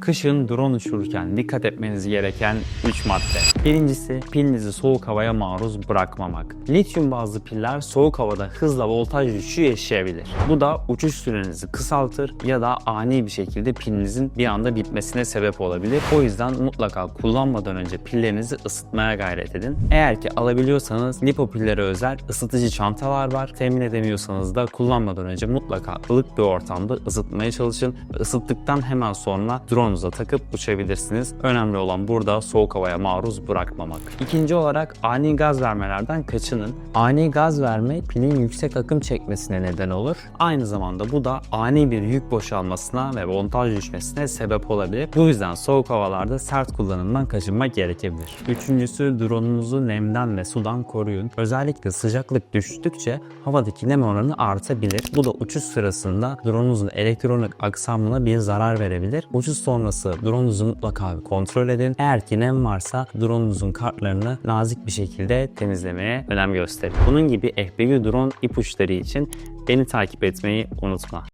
Kışın drone uçururken dikkat etmeniz gereken 3 madde. Birincisi pilinizi soğuk havaya maruz bırakmamak. Lityum bazlı piller soğuk havada hızla voltaj düşüşü yaşayabilir. Bu da uçuş sürenizi kısaltır ya da ani bir şekilde pilinizin bir anda bitmesine sebep olabilir. O yüzden mutlaka kullanmadan önce pillerinizi ısıtmaya gayret edin. Eğer ki alabiliyorsanız lipo pillere özel ısıtıcı çantalar var. Temin edemiyorsanız da kullanmadan önce mutlaka ılık bir ortamda ısıtmaya çalışın. Isıttıktan hemen sonra drone'unuza takıp uçabilirsiniz. Önemli olan burada soğuk havaya maruz bırakmamak. İkinci olarak ani gaz vermelerden kaçının. Ani gaz verme pilin yüksek akım çekmesine neden olur. Aynı zamanda bu da ani bir yük boşalmasına ve voltaj düşmesine sebep olabilir. Bu yüzden soğuk havalarda sert kullanımdan kaçınmak gerekebilir. Üçüncüsü drone'unuzu nemden ve sudan koruyun. Özellikle sıcaklık düştükçe havadaki nem oranı artabilir. Bu da uçuş sırasında drone'unuzun elektronik aksamına bir zarar verebilir. Uçuş sonrası drone'unuzu mutlaka bir kontrol edin. Eğer ki nem varsa drone'unuzun kartlarını nazik bir şekilde temizlemeye önem gösterin. Bunun gibi FPV drone ipuçları için beni takip etmeyi unutma.